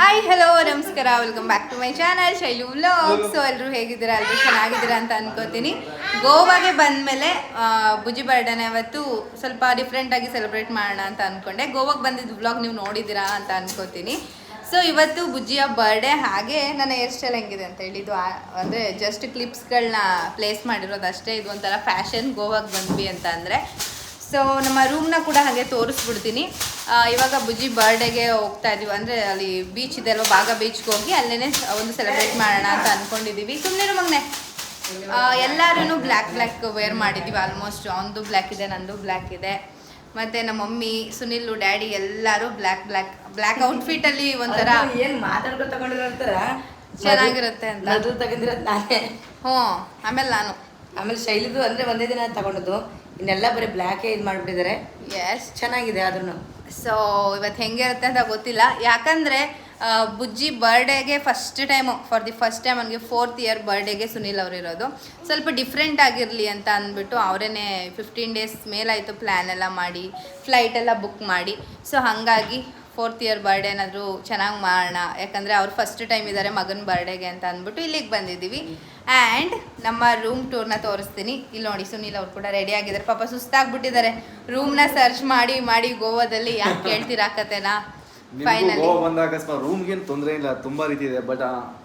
Hi hello ನಮಸ್ಕಾರ. Welcome back to my channel Shailu vlog so ಎಲ್ಲರೂ ಹೇಗಿದ್ದೀರಾ? ಅಲ್ಲಿ ಚೆನ್ನಾಗಿದ್ದೀರಾ ಅಂತ ಅನ್ಕೋತೀನಿ. ಗೋವಾಗೆ ಬಂದಮೇಲೆ ಬುಜಿ ಬರ್ಡೇನ ಇವತ್ತು ಸ್ವಲ್ಪ ಡಿಫ್ರೆಂಟಾಗಿ ಸೆಲೆಬ್ರೇಟ್ ಮಾಡೋಣ ಅಂತ ಅನ್ಕೊಂಡೆ. ಗೋವಾಗೆ ಬಂದಿದ್ದು ವ್ಲಾಗ್ ನೀವು ನೋಡಿದ್ದೀರಾ ಅಂತ ಅನ್ಕೋತೀನಿ. ಸೊ ಇವತ್ತು ಬುಜ್ಜಿಯ ಬರ್ಡೇ ಹಾಗೆ ನನ್ನ ಹೇರ್ ಸ್ಟೈಲ್ ಹೆಂಗಿದೆ ಅಂತ ಹೇಳಿ, ಇದು ಅಂದ್ರೆ ಜಸ್ಟ್ ಕ್ಲಿಪ್ಸ್ಗಳನ್ನ ಪ್ಲೇಸ್ ಮಾಡಿರೋದು ಅಷ್ಟೇ ಇದು ಒಂಥರ ಫ್ಯಾಷನ್ ಗೋವಾಗೆ ಬಂದ್ವಿ ಅಂತ ಅಂದರೆ. ಸೊ ನಮ್ಮ ರೂಮ್ನ ಕೂಡ ಹಾಗೆ ತೋರಿಸ್ಬಿಡ್ತೀನಿ. ಇವಾಗ ಬುಜ್ಜಿ ಬರ್ಡೇಗೆ ಹೋಗ್ತಾ ಇದೀವಿ. ಅಂದರೆ ಅಲ್ಲಿ ಬೀಚ್ ಇದೆ ಅಲ್ವಾ? ಬಾಗ ಬೀಚ್ಗೆ ಹೋಗಿ ಅಲ್ಲೇ ಒಂದು ಸೆಲೆಬ್ರೇಟ್ ಮಾಡೋಣ ಅಂತ ಅಂದ್ಕೊಂಡಿದ್ದೀವಿ ಸುಮ್ಮನೆ ಮಗನೆ. ಎಲ್ಲರೂ ಬ್ಲ್ಯಾಕ್ ಬ್ಲ್ಯಾಕ್ ವೇರ್ ಮಾಡಿದ್ದೀವಿ ಆಲ್ಮೋಸ್ಟ್ ಅವನದು ಬ್ಲ್ಯಾಕ್ ಇದೆ ನಂದು ಬ್ಲ್ಯಾಕ್ ಇದೆ. ಮತ್ತೆ ನಮ್ಮ ಮಮ್ಮಿ ಸುನಿಲ್ ಡ್ಯಾಡಿ ಎಲ್ಲರೂ ಬ್ಲ್ಯಾಕ್ ಬ್ಲ್ಯಾಕ್ ಬ್ಲ್ಯಾಕ್ ಔಟ್ಫಿಟಲ್ಲಿ ಒಂಥರ ಏನ್ ಮಾತಾಡ್ಕೊ ತಗೊಂಡಿರೋ ಚೆನ್ನಾಗಿರುತ್ತೆ ಅಂತ. ಅದು ತಗೊಂಡಿರೋದು ನಾನೇ. ಹ್ಞೂ ಆಮೇಲೆ ನಾನು. ಆಮೇಲೆ ಶೈಲಿದು ಅಂದ್ರೆ ಒಂದೇ ದಿನ ತಗೊಂಡದ್ದು. ಇನ್ನೆಲ್ಲ ಬರೀ ಬ್ಲ್ಯಾಕೇ ಇದು ಮಾಡಿಬಿಟ್ಟಿದ್ದಾರೆ ಎಸ್ ಚೆನ್ನಾಗಿದೆ ಅದನ್ನು ಸೊ ಇವತ್ತು ಹೆಂಗಿರುತ್ತೆ ಅಂತ ಗೊತ್ತಿಲ್ಲ. ಯಾಕಂದರೆ Bujji ಬರ್ಡೇಗೆ first time for the first time ಅವನಿಗೆ ಫೋರ್ತ್ ಇಯರ್ ಬರ್ಡೇಗೆ ಸುನಿಲ್ ಅವರು ಇರೋದು. ಸ್ವಲ್ಪ ಡಿಫ್ರೆಂಟ್ ಆಗಿರಲಿ ಅಂತ ಅಂದ್ಬಿಟ್ಟು ಅವರೇ ಫಿಫ್ಟೀನ್ ಡೇಸ್ ಮೇಲಾಯಿತು ಪ್ಲ್ಯಾನ್ ಎಲ್ಲ ಮಾಡಿ ಫ್ಲೈಟ್ ಎಲ್ಲ ಬುಕ್ ಮಾಡಿ. ಸೊ ಹಾಗಾಗಿ ಫೋರ್ತ್ ಇಯರ್ ಬರ್ಡೇ ಏನಾದರೂ ಚೆನ್ನಾಗಿ ಮಾಡೋಣ. ಯಾಕಂದರೆ ಅವ್ರು ಫಸ್ಟ್ ಟೈಮ್ ಇದ್ದಾರೆ ಮಗನ ಬರ್ಡೇಗೆ ಅಂತ ಅಂದ್ಬಿಟ್ಟು ಇಲ್ಲಿಗೆ ಬಂದಿದ್ದೀವಿ. ಆ್ಯಂಡ್ ನಮ್ಮ ರೂಮ್ ಟೂರ್ನ ತೋರಿಸ್ತೀನಿ. ಇಲ್ಲಿ ನೋಡಿ ಸುನೀಲ್ ಅವ್ರು ಕೂಡ ರೆಡಿ ಆಗಿದ್ದಾರೆ. ಪಾಪ ಸುಸ್ತಾಗ್ಬಿಟ್ಟಿದ್ದಾರೆ. ರೂಮ್ನ ಸರ್ಚ್ ಮಾಡಿ ಮಾಡಿ ಗೋವಾದಲ್ಲಿ ಯಾಕೆ ಕೇಳ್ತೀರಾ ಕತೆನಾ? ಫೈನಲಿ ಗೋವಾ ಬಂದಾಗ ರೂಮ್ಗೇನು ತೊಂದರೆ ಇಲ್ಲ ತುಂಬಾ ರೀತಿ ಇದೆ ಬಟ್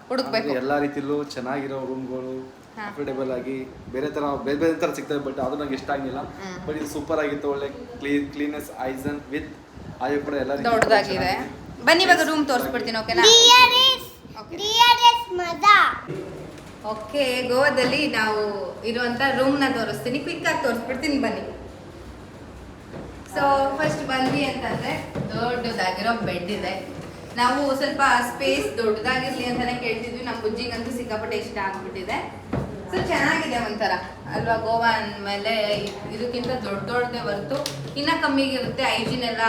ಹುಡುಕ್ಬೇಕು. ಎಲ್ಲಾ ರೀತಿಲೂ ಚೆನ್ನಾಗಿರೋ ರೂಮ್ಗಳು. ಕಂಫರ್ಟೇಬಲ್ ಆಗಿ ಬೇರೆ ತರ ಬೇರೆ ಬೇರೆ ತರ ಸಿಗ್ತವೆ ಬಟ್ ಅದು ನಂಗೆ ಇಷ್ಟ ಆಗಿಲ್ಲ. ಬಟ್ ಇದು ಸೂಪರ್ ಆಗಿತ್ತು ಒಳ್ಳೆ ಕ್ಲೀನ್ ಕ್ಲೀನೆಸ್ ಐಸನ್ ವಿತ್ ಆಯು ಕೂಡ ಎಲ್ಲ ದೊಡ್ಡದಾಗಿದೆ. ಬನ್ನಿ ಇವಾಗ ರೂಮ್ ತೋರಿಸ್ಬಿಡ್ತೀನಿ ಓಕೆನಾ. ಓಕೆ, ಗೋವಾದಲ್ಲಿ ನಾವು ಇರುವಂತ ನ ತೋರಿಸ್ತೀನಿ. ಕ್ವಿಕ್ ಆಗಿ ತೋರಿಸ್ಬಿಡ್ತೀನಿ, ಬನ್ನಿ. ಸೊ ಫಸ್ಟ್ ಬಂದ್ವಿ ಅಂತಂದ್ರೆ, ದೊಡ್ಡದಾಗಿರೋ ಬೆಡ್ ಇದೆ. ನಾವು ಸ್ವಲ್ಪ ಸ್ಪೇಸ್ ದೊಡ್ಡದಾಗಿರ್ಲಿ ಅಂತಾನೆ ಕೇಳ್ತಿದ್ವಿ. ನಮ್ಮ ಬುಜ್ಜಿಗಂತೂ ಸಿಕ್ಕಾಪಟ್ಟೆ ಇಷ್ಟ ಆಗ್ಬಿಟ್ಟಿದೆ. ಸೊ ಚೆನ್ನಾಗಿದೆ ಒಂಥರ, ಅಲ್ವಾ? ಗೋವಾ ಅಂದಮೇಲೆ ಇದಕ್ಕಿಂತ ದೊಡ್ಡ ದೊಡ್ಡದೇ ಹೊರತು ಇನ್ನ ಕಮ್ಮಿಗಿರುತ್ತೆ. ಐಜಿನ್ ಎಲ್ಲ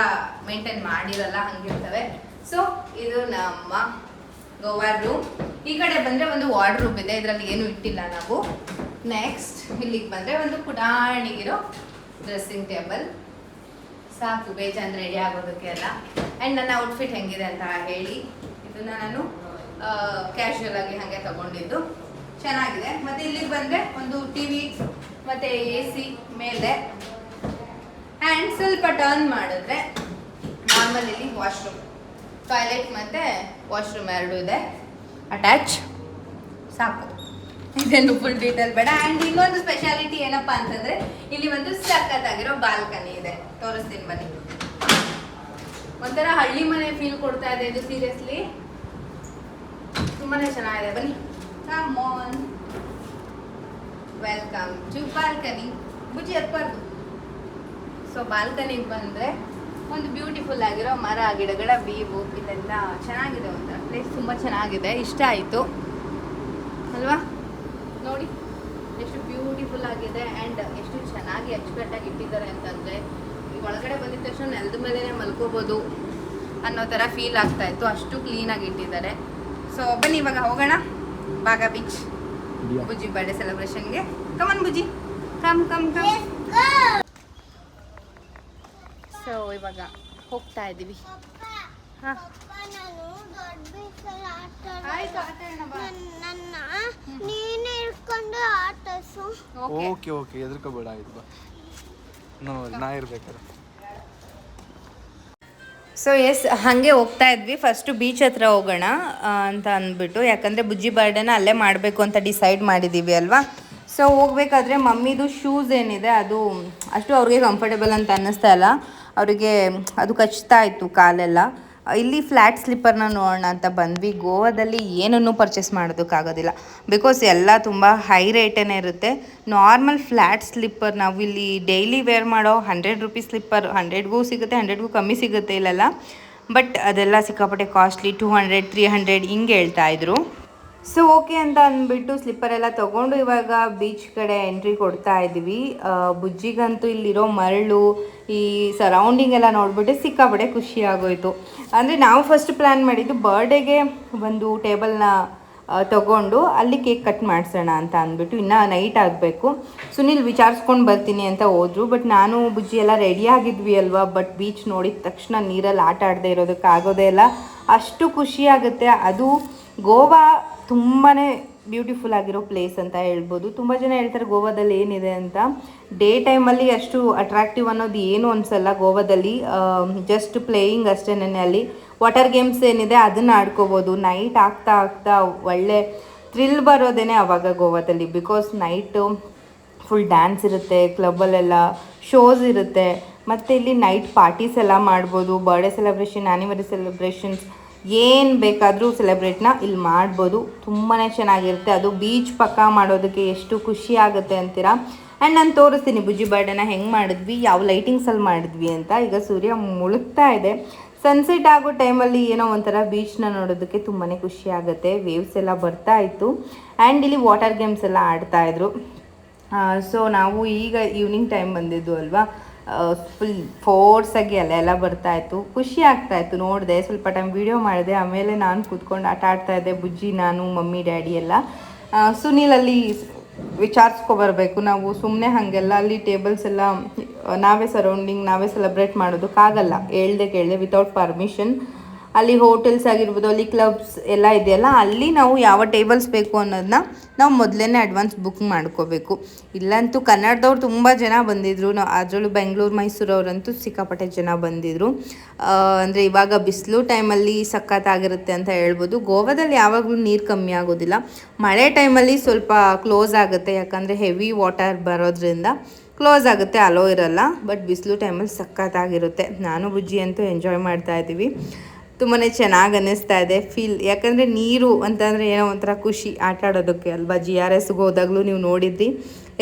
ಮೇಂಟೈನ್ ಮಾಡಿರಲ್ಲ, ಹಂಗಿರ್ತವೆ. ಸೊ ಇದು ನಮ್ಮ ಗೋವಾ ರೂಮ್ ಈ ಕಡೆ ಬಂದ್ರೆ ಒಂದು ವಾರ್ಡ್ರೂಮ್ ಇದೆ. ಇದರಲ್ಲಿ ಏನು ಇಟ್ಟಿಲ್ಲ ನಾವು. ನೆಕ್ಸ್ಟ್ ಇಲ್ಲಿಗೆ ಬಂದ್ರೆ ಒಂದು ಪುಟಾಣಿಗಿರೋ ಡ್ರೆಸ್ಸಿಂಗ್ ಟೇಬಲ್ ಸಾಕು, ಬೇಜಾನ್ ರೆಡಿ ಆಗೋದಕ್ಕೆ ಎಲ್ಲ ಆ್ಯಂಡ್ ನನ್ನ ಔಟ್ಫಿಟ್ ಹೆಂಗಿದೆ ಅಂತ ಹೇಳಿ. ಇದನ್ನ ನಾನು ಕ್ಯಾಶುವಲ್ ಆಗಿ ಹಾಗೆ ತಗೊಂಡಿದ್ದು. ಚೆನ್ನಾಗಿದೆ. ಮತ್ತೆ ಇಲ್ಲಿಗೆ ಬಂದ್ರೆ ಒಂದು ಟಿ ವಿ ಮತ್ತೆ ಎ ಸಿ ಮೇಲೆ. ಆ್ಯಂಡ್ ಸ್ವಲ್ಪ ಟರ್ನ್ ಮಾಡಿದ್ರೆ ನಾರ್ಮಲ್ ಇಲ್ಲಿ ವಾಶ್ರೂಮ್ ಟಾಯ್ಲೆಟ್ ಮತ್ತೆ ವಾಶ್ರೂಮ್ ಎರಡು ಇದೆ. ಅಟ್ಯಾಚ್ ಸಾಕು. ಇದೇನು ಫುಲ್ ಡೀಟೇಲ್ ಬೇಡ. ಆ್ಯಂಡ್ ಇನ್ನೊಂದು ಸ್ಪೆಷಾಲಿಟಿ ಏನಪ್ಪಾ ಅಂತಂದ್ರೆ, ಇಲ್ಲಿ ಒಂದು ಸಕ್ಕತ್ತಾಗಿರೋ ಬಾಲ್ಕನಿ ಇದೆ. ತೋರಿಸ್ತೀನಿ ಬನ್ನಿ. ಒಂಥರ ಹಳ್ಳಿ ಮನೆ ಫೀಲ್ ಕೊಡ್ತಾ ಇದೆ ಇದು ಸೀರಿಯಸ್ಲಿ ತುಂಬಾನೇ ಚೆನ್ನಾಗಿದೆ. ಬನ್ನಿ. Come on welcome to balcony Bujji ಎತ್ಬಾರ್ದು. So ಬಾಲ್ಕನಿಗೆ ಬಂದರೆ ಒಂದು ಬ್ಯೂಟಿಫುಲ್ ಆಗಿರೋ ಮರ ಗಿಡಗಳ ವೀವು ಇದೆಲ್ಲ ಚೆನ್ನಾಗಿದೆ ಒಂಥರ ಪ್ಲೇಸ್ ತುಂಬ ಚೆನ್ನಾಗಿದೆ. ಇಷ್ಟ ಆಯಿತು. ಅಲ್ವಾ? ನೋಡಿ ಎಷ್ಟು ಬ್ಯೂಟಿಫುಲ್ ಆಗಿದೆ ಆ್ಯಂಡ್ ಎಷ್ಟು ಚೆನ್ನಾಗಿ ಅಚ್ಚುಕಟ್ಟಾಗಿ ಇಟ್ಟಿದ್ದಾರೆ ಅಂತಂದರೆ ಈ ಒಳಗಡೆ ಬಂದಿದ ತಕ್ಷಣ ನೆಲದ ಮೇಲೇ ಮಲ್ಕೋಬೋದು ಅನ್ನೋ ಥರ ಫೀಲ್ ಆಗ್ತಾ ಇತ್ತು. ಅಷ್ಟು ಕ್ಲೀನಾಗಿ ಇಟ್ಟಿದ್ದಾರೆ. ಸೊ ಬನ್ನಿ ಇವಾಗ ಹೋಗೋಣ. ಬಾಗ beach Bujji birthday ಸೆಲೆಬ್ರೇಷನ್ಗೆ come on Bujji. Come come come so ಇವಾಗ ಹೋಗ್ತಾ ಇದ್ದೀವಿ. ಹಾಂ. ಆಯ್ತು ಆಟ ಆಡೋಣ ಬಾ. ನನ್ನ ನೀನೇ ಇಟ್ಕೊಂಡು ಆಟಸು. ಓಕೆ. ಓಕೆ ಆಯ್ತು ಬಾ. ನೋ ಇರ್ಬೇಕಾರೆ ಸೊ ಎಸ್ ಹಾಗೆ ಹೋಗ್ತಾ ಇದ್ವಿ. ಫಸ್ಟು ಬೀಚ್ ಹತ್ರ ಹೋಗೋಣ ಅಂತ ಅಂದ್ಬಿಟ್ಟು. ಯಾಕಂದರೆ ಬುಜ್ಜಿ ಬರ್ಡೇನ ಅಲ್ಲೇ ಮಾಡಬೇಕು ಅಂತ ಡಿಸೈಡ್ ಮಾಡಿದ್ದೀವಿ ಅಲ್ವಾ? ಸೊ ಹೋಗ್ಬೇಕಾದ್ರೆ ಮಮ್ಮಿದು ಶೂಸ್ ಏನಿದೆ ಅದು ಅಷ್ಟು ಅವ್ರಿಗೆ ಕಂಫರ್ಟೇಬಲ್ ಅಂತ ಅನ್ನಿಸ್ತಾ ಇಲ್ಲ. ಅವರಿಗೆ ಅದು ಕಚ್ತಾ ಇತ್ತು ಕಾಲೆಲ್ಲ. ಇಲ್ಲಿ ಫ್ಲ್ಯಾಟ್ ಸ್ಲಿಪ್ಪರ್ನ ನೋಡೋಣ ಅಂತ ಬಂದ್ವಿ. ಗೋವಾದಲ್ಲಿ ಏನನ್ನೂ ಪರ್ಚೇಸ್ ಮಾಡೋದಕ್ಕಾಗೋದಿಲ್ಲ. ಬಿಕಾಸ್ ಎಲ್ಲ ತುಂಬ ಹೈ ರೇಟೇ ಇರುತ್ತೆ. ನಾರ್ಮಲ್ ಫ್ಲ್ಯಾಟ್ ಸ್ಲಿಪ್ಪರ್ ನಾವು ಇಲ್ಲಿ ಡೈಲಿ ವೇರ್ ಮಾಡೋ ಹಂಡ್ರೆಡ್ ರುಪೀಸ್ ಸ್ಲಿಪ್ಪರ್, ಹಂಡ್ರೆಡ್ಗೂ ಸಿಗುತ್ತೆ, ಹಂಡ್ರೆಡ್ಗೂ ಕಮ್ಮಿ ಸಿಗುತ್ತೆ ಇಲ್ಲೆಲ್ಲ. ಬಟ್ ಅದೆಲ್ಲ ಸಿಕ್ಕಾಪಟ್ಟೆ costly two hundred, three hundred ಹಿಂಗೆ ಹೇಳ್ತಾ ಇದ್ರು. ಸೊ ಓಕೆ ಅಂತ ಅಂದ್ಬಿಟ್ಟು ಸ್ಲಿಪ್ಪರ್ ಎಲ್ಲ ತಗೊಂಡು ಇವಾಗ ಬೀಚ್ ಕಡೆ ಎಂಟ್ರಿ ಕೊಡ್ತಾ ಇದ್ವಿ ಬುಜ್ಜಿಗಂತೂ ಇಲ್ಲಿರೋ ಮರಳು, ಈ ಸರೌಂಡಿಂಗ್ ಎಲ್ಲ ನೋಡ್ಬಿಟ್ಟು ಸಿಕ್ಕಾಪಟ್ಟೆ ಖುಷಿ ಆಗೋಯ್ತು. ಅಂದರೆ ನಾವು ಫಸ್ಟ್ ಪ್ಲ್ಯಾನ್ ಮಾಡಿದ್ದು ಬರ್ಡೇಗೆ ಒಂದು ಟೇಬಲ್ನ ತಗೊಂಡು ಅಲ್ಲಿ ಕೇಕ್ ಕಟ್ ಮಾಡಿಸೋಣ ಅಂತ ಅಂದ್ಬಿಟ್ಟು ಇನ್ನೂ ನೈಟ್ ಆಗಬೇಕು. ಸುನಿಲ್ ವಿಚಾರಿಸ್ಕೊಂಡು ಬರ್ತೀನಿ ಅಂತ ಹೋದ್ರು ಬಟ್ ನಾನು ಬುಜ್ಜಿ ಎಲ್ಲ ರೆಡಿ ಆಗಿದ್ವಿ ಅಲ್ವಾ ಬಟ್ ಬೀಚ್ ನೋಡಿದ ತಕ್ಷಣ ನೀರಲ್ಲಿ ಆಟ ಆಡದೆ ಇರೋದಕ್ಕೆ ಆಗೋದೇ ಇಲ್ಲ. ಅಷ್ಟು ಖುಷಿ ಆಗುತ್ತೆ. ಅದು ಗೋವಾ ತುಂಬಾ ಬ್ಯೂಟಿಫುಲ್ ಆಗಿರೋ ಪ್ಲೇಸ್ ಅಂತ ಹೇಳ್ಬೋದು. ತುಂಬ ಜನ ಹೇಳ್ತಾರೆ ಗೋವಾದಲ್ಲಿ ಏನಿದೆ ಅಂತ. ಡೇ ಟೈಮಲ್ಲಿ ಅಷ್ಟು ಅಟ್ರಾಕ್ಟಿವ್ ಅನ್ನೋದು ಏನು ಅನಿಸಲ್ಲ ಗೋವಾದಲ್ಲಿ. ಜಸ್ಟ್ ಪ್ಲೇಯಿಂಗ್ ಅಷ್ಟೇ ಅಲ್ಲಿ. ವಾಟರ್ ಗೇಮ್ಸ್ ಏನಿದೆ ಅದನ್ನು ಆಡ್ಕೋಬೋದು. ನೈಟ್ ಆಗ್ತಾ ಆಗ್ತಾ ಒಳ್ಳೆ ಥ್ರಿಲ್ ಬರೋದೇನೆ ಆವಾಗ ಗೋವಾದಲ್ಲಿ. ಬಿಕಾಸ್ ನೈಟು ಫುಲ್ ಡ್ಯಾನ್ಸ್ ಇರುತ್ತೆ ಕ್ಲಬ್ಬಲ್ಲೆಲ್ಲ ಶೋಸ್ ಇರುತ್ತೆ. ಮತ್ತು ಇಲ್ಲಿ ನೈಟ್ ಪಾರ್ಟೀಸ್ ಎಲ್ಲ ಮಾಡ್ಬೋದು. ಬರ್ಡೇ ಸೆಲೆಬ್ರೇಷನ್ ಆ್ಯನಿವರ್ಸರಿ ಸೆಲೆಬ್ರೇಷನ್ಸ್ ಏನು ಬೇಕಾದರೂ ಸೆಲೆಬ್ರೇಟ್ನ ಇಲ್ಲಿ ಮಾಡ್ಬೋದು. ತುಂಬಾ ಚೆನ್ನಾಗಿರುತ್ತೆ. ಅದು ಬೀಚ್ ಪಕ್ಕ ಮಾಡೋದಕ್ಕೆ ಎಷ್ಟು ಖುಷಿ ಆಗುತ್ತೆ ಅಂತೀರಾ? ಆ್ಯಂಡ್ ನಾನು ತೋರಿಸ್ತೀನಿ, ಬುಜ್ಜಿ ಬರ್ಡೇನ ಹೆಂಗೆ ಮಾಡಿದ್ವಿ, ಯಾವ ಲೈಟಿಂಗ್ಸಲ್ಲಿ ಮಾಡಿದ್ವಿ ಅಂತ. ಈಗ ಸೂರ್ಯ ಮುಳುಗ್ತಾ ಇದೆ. ಸನ್ಸೆಟ್ ಆಗೋ ಟೈಮಲ್ಲಿ ಏನೋ ಒಂಥರ ಬೀಚ್ನ ನೋಡೋದಕ್ಕೆ ತುಂಬಾ ಖುಷಿ ಆಗುತ್ತೆ. ವೇವ್ಸ್ ಎಲ್ಲ ಬರ್ತಾ ಇತ್ತು. ಆ್ಯಂಡ್ ಇಲ್ಲಿ ವಾಟರ್ ಗೇಮ್ಸ್ ಎಲ್ಲ ಆಡ್ತಾಯಿದ್ರು ಸೊ ನಾವು ಈಗ ಈವ್ನಿಂಗ್ ಟೈಮ್ ಬಂದಿದ್ದು ಅಲ್ವಾ? ಫುಲ್ ಫೋರ್ಸಾಗಿ ಅಲ್ಲ ಎಲ್ಲ ಬರ್ತಾ ಇತ್ತು. ಖುಷಿ ಆಗ್ತಾ ಇತ್ತು ನೋಡಿದೆ, ಸ್ವಲ್ಪ ಟೈಮ್ ವಿಡಿಯೋ ಮಾಡಿದೆ, ಆಮೇಲೆ ನಾನು ಕೂತ್ಕೊಂಡು ಆಟ ಆಡ್ತಾ ಇದ್ದೆ, ಬುಜ್ಜಿ, ನಾನು, ಮಮ್ಮಿ, ಡ್ಯಾಡಿ ಎಲ್ಲ. ಸುನೀಲ್ ಅಲ್ಲಿ ವಿಚಾರಿಸ್ಕೊಬರ್ಬೇಕು ನಾವು ಸುಮ್ಮನೆ ಹಾಗೆಲ್ಲ, ಅಲ್ಲಿ ಟೇಬಲ್ಸ್ ಎಲ್ಲ, ನಾವೇ ಸರೌಂಡಿಂಗ್ ನಾವೇ ಸೆಲೆಬ್ರೇಟ್ ಮಾಡೋದಕ್ಕಾಗಲ್ಲ. ಹೇಳ್ದೆ ಕೇಳಿದೆ ವಿತೌಟ್ ಪರ್ಮಿಷನ್ ಅಲ್ಲಿ ಹೋಟೆಲ್ಸ್ ಆಗಿರ್ಬೋದು, ಅಲ್ಲಿ ಕ್ಲಬ್ಸ್ ಎಲ್ಲ ಇದೆಯಲ್ಲ, ಅಲ್ಲಿ ನಾವು ಯಾವ ಟೇಬಲ್ಸ್ ಬೇಕು ಅನ್ನೋದನ್ನ ನಾವು ಮೊದಲೇ ಅಡ್ವಾನ್ಸ್ ಬುಕ್ ಮಾಡ್ಕೋಬೇಕು. ಇಲ್ಲಂತೂ ಕನ್ನಡದವ್ರು ತುಂಬ ಜನ ಬಂದಿದ್ರು. ನಾವು ಅದರಲ್ಲೂ ಬೆಂಗಳೂರು ಅವರಂತೂ ಸಿಕ್ಕಾಪಟ್ಟೆ ಜನ ಬಂದಿದ್ರು. ಅಂದರೆ ಇವಾಗ ಬಿಸಿಲು ಟೈಮಲ್ಲಿ ಸಖತ್ತಾಗಿರುತ್ತೆ ಅಂತ ಹೇಳ್ಬೋದು. ಗೋವಾದಲ್ಲಿ ಯಾವಾಗಲೂ ನೀರು ಕಮ್ಮಿ ಆಗೋದಿಲ್ಲ. ಮಳೆ ಟೈಮಲ್ಲಿ ಸ್ವಲ್ಪ ಕ್ಲೋಸ್ ಆಗುತ್ತೆ. ಯಾಕಂದರೆ ಹೆವಿ ವಾಟರ್ ಬರೋದ್ರಿಂದ ಕ್ಲೋಸ್ ಆಗುತ್ತೆ ಅಲೋ ಇರಲ್ಲ. ಬಟ್ ಬಿಸಿಲು ಟೈಮಲ್ಲಿ ಸಖತ್ತಾಗಿರುತ್ತೆ. ನಾನು, ಬುಜ್ಜಿ ಅಂತೂ ಎಂಜಾಯ್ ಮಾಡ್ತಾ ಇದ್ದೀವಿ. ತುಂಬಾ ಚೆನ್ನಾಗಿ ಅನ್ನಿಸ್ತಾ ಇದೆ. ಫೀಲ್ ಯಾಕಂದರೆ ನೀರು ಅಂತಂದರೆ ಏನೋ ಒಂಥರ ಖುಷಿ ಆಟ ಆಡೋದಕ್ಕೆ ಅಲ್ವಾ? ಜಿ ಆರ್ ಎಸ್ಗೆ ಹೋದಾಗಲೂ ನೀವು ನೋಡಿದ್ರಿ.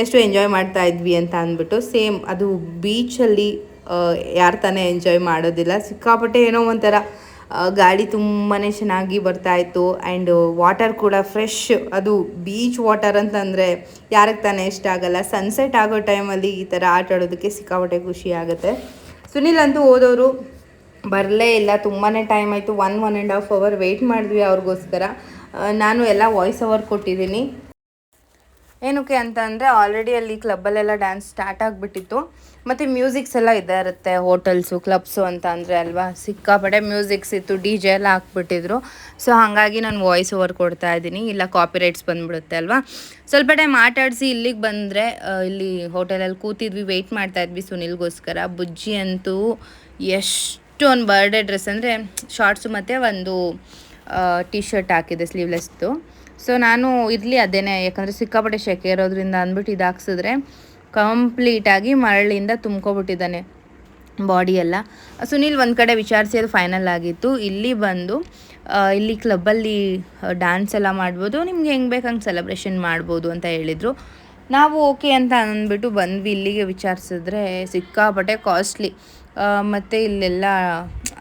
ಎಷ್ಟು ಎಂಜಾಯ್ ಮಾಡ್ತಾ ಇದ್ವಿ ಅಂತ ಅಂದ್ಬಿಟ್ಟು ಸೇಮ್ ಅದು ಬೀಚಲ್ಲಿ ಯಾರು ತಾನೇ ಎಂಜಾಯ್ ಮಾಡೋದಿಲ್ಲ. ಸಿಕ್ಕಾಪಟ್ಟೆ ಏನೋ ಒಂಥರ ಗಾಳಿ ತುಂಬಾ ಚೆನ್ನಾಗಿ ಬರ್ತಾ ಇತ್ತು. ಆ್ಯಂಡ್ ವಾಟರ್ ಕೂಡ ಫ್ರೆಶ್ ಅದು ಬೀಚ್ ವಾಟರ್ ಅಂತಂದರೆ ಯಾರಿಗೆ ತಾನೇ ಇಷ್ಟ ಆಗಲ್ಲ. ಸನ್ಸೆಟ್ ಆಗೋ ಟೈಮಲ್ಲಿ ಈ ಥರ ಆಟ ಆಡೋದಕ್ಕೆ ಸಿಕ್ಕಾಪಟ್ಟೆ ಖುಷಿ ಆಗುತ್ತೆ. ಸುನಿಲ್ ಅಂತೂ ಹೋದವರು ಬರಲೇ ಇಲ್ಲ ತುಂಬಾ ಟೈಮ್ ಆಯಿತು. One one and half hour wait ಮಾಡಿದ್ವಿ ಅವ್ರಿಗೋಸ್ಕರ. ನಾನು ಎಲ್ಲ ವಾಯ್ಸ್ ಓವರ್ ಕೊಟ್ಟಿದ್ದೀನಿ. ಏನಕ್ಕೆ ಅಂತ ಅಂದರೆ ಆಲ್ರೆಡಿ ಅಲ್ಲಿ ಕ್ಲಬ್ಬಲ್ಲೆಲ್ಲ ಡ್ಯಾನ್ಸ್ ಸ್ಟಾರ್ಟ್ ಆಗಿಬಿಟ್ಟಿತ್ತು. ಮತ್ತು ಮ್ಯೂಸಿಕ್ಸ್ ಎಲ್ಲ ಇದೇ ಇರುತ್ತೆ ಹೋಟೆಲ್ಸು ಕ್ಲಬ್ಸು ಅಂತ ಅಂದರೆ ಅಲ್ವಾ? ಸಿಕ್ಕಾಪಟ್ಟೆ ಮ್ಯೂಸಿಕ್ಸ್ ಇತ್ತು ಡಿ ಜೆ ಎಲ್ಲ ಹಾಕ್ಬಿಟ್ಟಿದ್ರು. ಸೊ ಹಾಗಾಗಿ ನಾನು ವಾಯ್ಸ್ ಓವರ್ ಕೊಡ್ತಾ ಇದ್ದೀನಿ. ಇಲ್ಲ ಕಾಪಿರೈಟ್ಸ್ ಬಂದುಬಿಡುತ್ತೆ ಅಲ್ವಾ? ಸ್ವಲ್ಪ ಟೈಮ್ ಆಟಾಡಿಸಿ ಇಲ್ಲಿಗೆ ಬಂದರೆ ಇಲ್ಲಿ ಹೋಟೆಲಲ್ಲಿ ಕೂತಿದ್ವಿ ವೆಯ್ಟ್ ಮಾಡ್ತಾ ಇದ್ವಿ ಸುನಿಲ್ಗೋಸ್ಕರ. ಬುಜ್ಜಿ ಅಂತೂ ಎಷ್ಟು ಒಂದು ಬರ್ಡೇ ಡ್ರೆಸ್ ಅಂದರೆ ಶಾರ್ಟ್ಸು ಮತ್ತು ಒಂದು ಟಿ ಶರ್ಟ್ ಹಾಕಿದೆ ಸ್ಲೀವ್ಲೆಸ್ದು ಸೊ ನಾನು ಇರಲಿ ಅದೇನೆ, ಯಾಕಂದರೆ ಸಿಕ್ಕಾಪಟ್ಟೆ ಶೆಕೆ ಇರೋದ್ರಿಂದ ಅಂದ್ಬಿಟ್ಟು ಇದು ಹಾಕ್ಸಿದ್ರೆ ಕಂಪ್ಲೀಟಾಗಿ ಮರಳಿಂದ ತುಂಬ್ಕೊಬಿಟ್ಟಿದ್ದಾನೆ ಬಾಡಿ ಎಲ್ಲ. ಸುನೀಲ್ ಒಂದು ಕಡೆ ವಿಚಾರಿಸಿ ಅದು ಫೈನಲ್ ಆಗಿತ್ತು. ಇಲ್ಲಿ ಬಂದು ಇಲ್ಲಿ ಕ್ಲಬ್ಬಲ್ಲಿ ಡ್ಯಾನ್ಸ್ ಎಲ್ಲ ಮಾಡ್ಬೋದು, ನಿಮ್ಗೆ ಹೆಂಗೆ ಬೇಕು ಹಂಗೆ ಸೆಲೆಬ್ರೇಷನ್ ಮಾಡ್ಬೋದು ಅಂತ ಹೇಳಿದರು. ನಾವು ಓಕೆ ಅಂತ ಅಂದ್ಬಿಟ್ಟು ಬಂದ್ವಿ, ಇಲ್ಲಿಗೆ ವಿಚಾರಿಸಿದ್ರೆ ಸಿಕ್ಕಾಪಟ್ಟೆ ಕಾಸ್ಟ್ಲಿ ಮತ್ತು ಇಲ್ಲೆಲ್ಲ